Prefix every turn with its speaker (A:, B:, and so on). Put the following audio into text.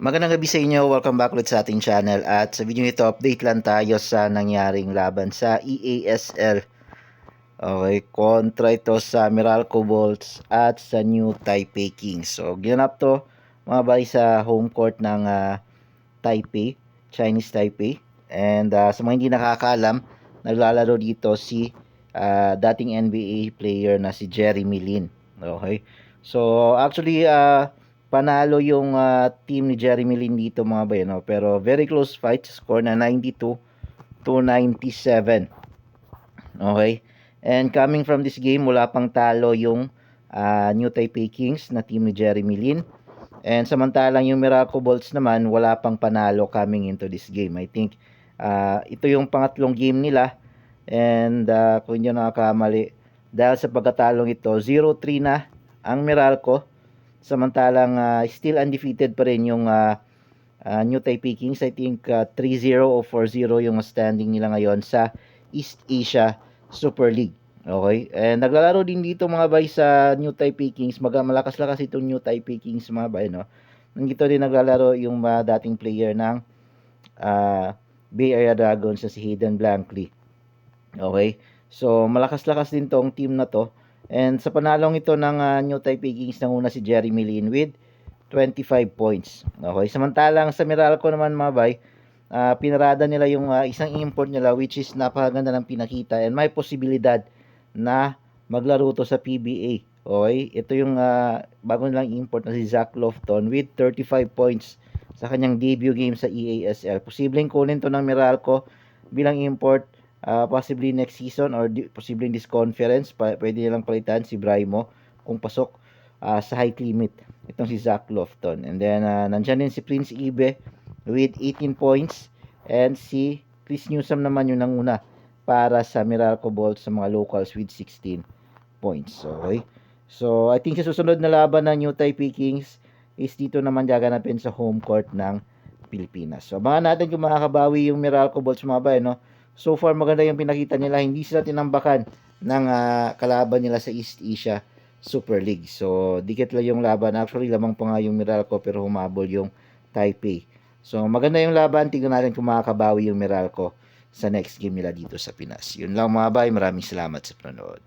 A: Magandang gabi sa inyo. Welcome back ulit sa ating channel. At sa video ito, update lang tayo sa nangyaring laban sa EASL. Okay, kontra ito sa Meralco Bolts at sa New Taipei Kings. So, ginanap to mga bay sa home court ng ah, Taipei, Chinese Taipei. And ah, sa mga hindi nakakaalam, naglalaro dito si ah, dating NBA player na si Jeremy Lin. Okay. So, actually, ah, panalo yung ah, team ni Jeremy Lin dito mga bay, no? pero very close fight, score na 92 to 97. Okay? And coming from this game, wala pang talo yung ah, New Taipei Kings na team ni Jeremy Lin. And samantalang yung Miracle Bolts naman, wala pang panalo coming into this game. I think ah, ito yung pangatlong game nila. And ah, kung hindi nakakamali, dahil sa pagkatalong ito, 0-3 na ang Meralco. Samantalang ah, still undefeated pa rin yung ah, ah, New Taipei Kings. I think ah, 3-0 o 4-0 yung standing nila ngayon sa East Asia Super League. Okay? And naglalaro din dito mga bay sa New Taipei Kings. Mag malakas-lakas itong New Taipei Kings mga bay, no? Nandito din naglalaro yung mga dating player ng ah, Bay Area Dragons na si Hayden Blankley. Okay? So, malakas-lakas din tong team na to. And sa panalong ito ng ah, New Taipei Kings, nanguna si Jeremy Lin with 25 points. Okay? Samantalang sa Meralco naman mga bay, ah, pinarada nila yung ah, isang import nila which is napakaganda ng pinakita and may posibilidad na maglaro to sa PBA. Okay? Ito yung ah, bago nilang import na si Zach Lofton with 35 points sa kanyang debut game sa EASL. Posibleng kunin to ng Meralco bilang import ah, possibly next season or di, posibleng this conference. Pa, pwede nilang palitan si Braimo kung pasok ah, sa height limit. Itong si Zach Lofton. And then, ah, nandyan din si Prince Ibe with 18 points. And si Chris Newsom naman yung nanguna para sa Meralco Bolts sa mga locals with 16 points. Okay? So, I think sa susunod na laban ng New Taipei Kings is dito naman gaganapin sa home court ng Pilipinas. So, abangan natin kung makakabawi yung Meralco Bolts mga bay, no? So far, maganda yung pinakita nila. Hindi sila tinambakan ng ah, kalaban nila sa East Asia Super League. So, dikit lang yung laban. Actually, lamang pa nga yung Meralco pero humabol yung Taipei. So, maganda yung laban. Tingnan natin kung makakabawi yung Meralco sa next game nila dito sa Pinas. Yun lang mga bay. Maraming salamat sa panonood.